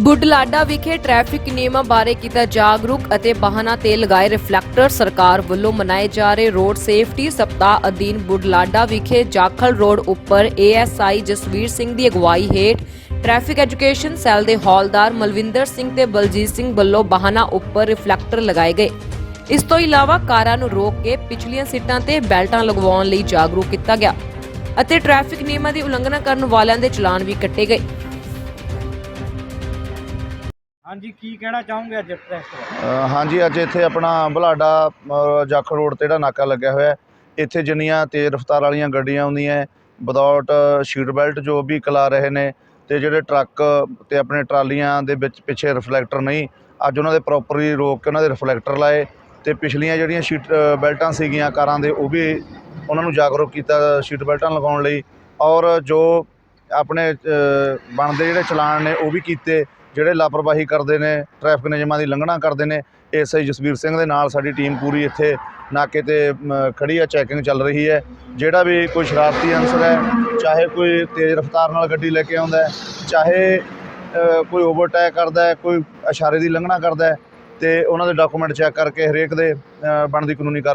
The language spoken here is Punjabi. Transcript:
ਬੁਢਲਾਡਾ ਵਿਖੇ ਟ੍ਰੈਫਿਕ ਨਿਯਮਾਂ ਬਾਰੇ ਕੀਤਾ ਜਾਗਰੂਕ ਅਤੇ ਵਾਹਨਾਂ ਤੇ ਲਗਾਏ ਰਿਫਲੈਕਟਰ, ਸਰਕਾਰ ਵੱਲੋਂ ਮਨਾਏ ਜਾ ਰਹੇ ਰੋਡ ਸੇਫਟੀ ਸਪਤਾਹ ਅਧੀਨ ਬੁਢਲਾਡਾ ਵਿਖੇ ਜਾਖਲ ਰੋਡ ਉੱਪਰ ਏਐਸਆਈ ਜਸਵੀਰ ਸਿੰਘ ਦੀ ਅਗਵਾਈ ਹੇਠ ਟ੍ਰੈਫਿਕ ਐਜੂਕੇਸ਼ਨ ਸੈੱਲ ਦੇ ਹੌਲਦਾਰ ਮਲਵਿੰਦਰ ਸਿੰਘ ਤੇ ਬਲਜੀਤ ਸਿੰਘ ਵੱਲੋਂ ਵਾਹਨਾਂ ਉੱਪਰ ਰਿਫਲੈਕਟਰ ਲਗਾਏ ਗਏ। ਇਸ ਤੋਂ ਇਲਾਵਾ ਕਾਰਾਂ ਨੂੰ ਰੋਕ ਕੇ ਪਿਛਲੀਆਂ ਸੀਟਾਂ ਤੇ ਬੈਲਟਾਂ ਲਗਵਾਉਣ ਲਈ ਜਾਗਰੂਕ ਕੀਤਾ ਗਿਆ ਅਤੇ ਟ੍ਰੈਫਿਕ ਨਿਯਮਾਂ ਦੀ ਉਲੰਘਣਾ ਕਰਨ ਵਾਲਿਆਂ ਦੇ ਚਲਾਨ ਵੀ ਕੱਟੇ ਗਏ। ਹਾਂਜੀ ਕੀ ਕਹਿਣਾ ਚਾਹੋਗੇ ਅੱਜ ਪ੍ਰੈਸ ਅ, ਹਾਂਜੀ ਅੱਜ ਇੱਥੇ ਆਪਣਾ ਬੁਲਾਡਾ ਅ, ਜਾਖਲ ਰੋਡ ਤੇ ਜਿਹੜਾ ਨਾਕਾ ਲੱਗਿਆ ਹੋਇਆ ਹੈ, ਇੱਥੇ ਜਿੰਨੀਆਂ ਤੇਜ਼ ਰਫ਼ਤਾਰ ਵਾਲੀਆਂ ਗੱਡੀਆਂ ਆਉਂਦੀਆਂ ਵਿਦਆਊਟ ਸ਼ੀਟ ਬੈਲਟ ਜੋ ਵੀ ਕਲਾ ਰਹੇ ਨੇ ਤੇ ਜਿਹੜੇ ਟਰੱਕ ਤੇ ਆਪਣੇ ਟਰਾਲੀਆਂ ਦੇ ਵਿੱਚ ਪਿੱਛੇ ਰਿਫਲੈਕਟਰ ਨਹੀਂ ਅੱਜ ਉਹਨਾਂ ਦੇ ਪ੍ਰੋਪਰਲੀ ਰੋਕ ਕੇ ਉਹਨਾਂ ਦੇ ਰਿਫਲੈਕਟਰ ਲਾਏ ਤੇ ਪਿਛਲੀਆਂ ਜਿਹੜੀਆਂ ਸ਼ੀਟ ਅ, ਬੈਲਟਾਂ ਸੀਗੀਆਂ ਕਾਰਾਂ ਦੇ ਉਹ ਵੀ ਉਹਨਾਂ ਨੂੰ ਜਾਗਰੂਕ ਕੀਤਾ ਸ਼ੀਟ ਬੈਲਟਾਂ ਲਗਾਉਣ ਲਈ ਔਰ ਜੋ ਆਪਣੇ ਬਣਦੇ ਜਿਹੜੇ ਚਲਾਨ ਨੇ ਉਹ ਵੀ ਕੀਤੇ ਜਿਹੜੇ ਲਾਪਰਵਾਹੀ ਕਰਦੇ ਨੇ ਟ੍ਰੈਫਿਕ ਨਿਯਮਾਂ ਦੀ ਲੰਘਣਾ ਕਰਦੇ ਨੇ ਐਸਆਈ ਜਸਵੀਰ ਸਿੰਘ ਦੇ ਨਾਲ ਸਾਡੀ ਟੀਮ ਪੂਰੀ ਇੱਥੇ ਨਾਕੇ ਤੇ ਮ, ਖੜੀ ਹੈ ਚੈਕਿੰਗ ਚੱਲ ਰਹੀ ਹੈ। ਜਿਹੜਾ ਵੀ ਕੋਈ ਸ਼ਰਾਰਤੀ ਅਨਸਰ ਹੈ ਚਾਹੇ ਕੋਈ ਤੇਜ਼ ਰਫ਼ਤਾਰ ਨਾਲ ਗੱਡੀ ਲੈ ਕੇ ਆਉਂਦਾ ਚਾਹੇ ਕੋਈ ਓਵਰਟੇਕ ਕਰਦਾ ਹੈ ਕੋਈ ਇਸ਼ਾਰੇ ਦੀ ਲੰਘਣਾ ਕਰਦਾ ਹੈ ਤੇ ਉਹਨਾਂ ਦੇ ਡਾਕੂਮੈਂਟ ਚੈੱਕ ਕਰਕੇ ਹਰੇਕ ਦੇ ਬਣਦੀ ਕਾਨੂੰਨੀ ਕਾਰਵਾਈ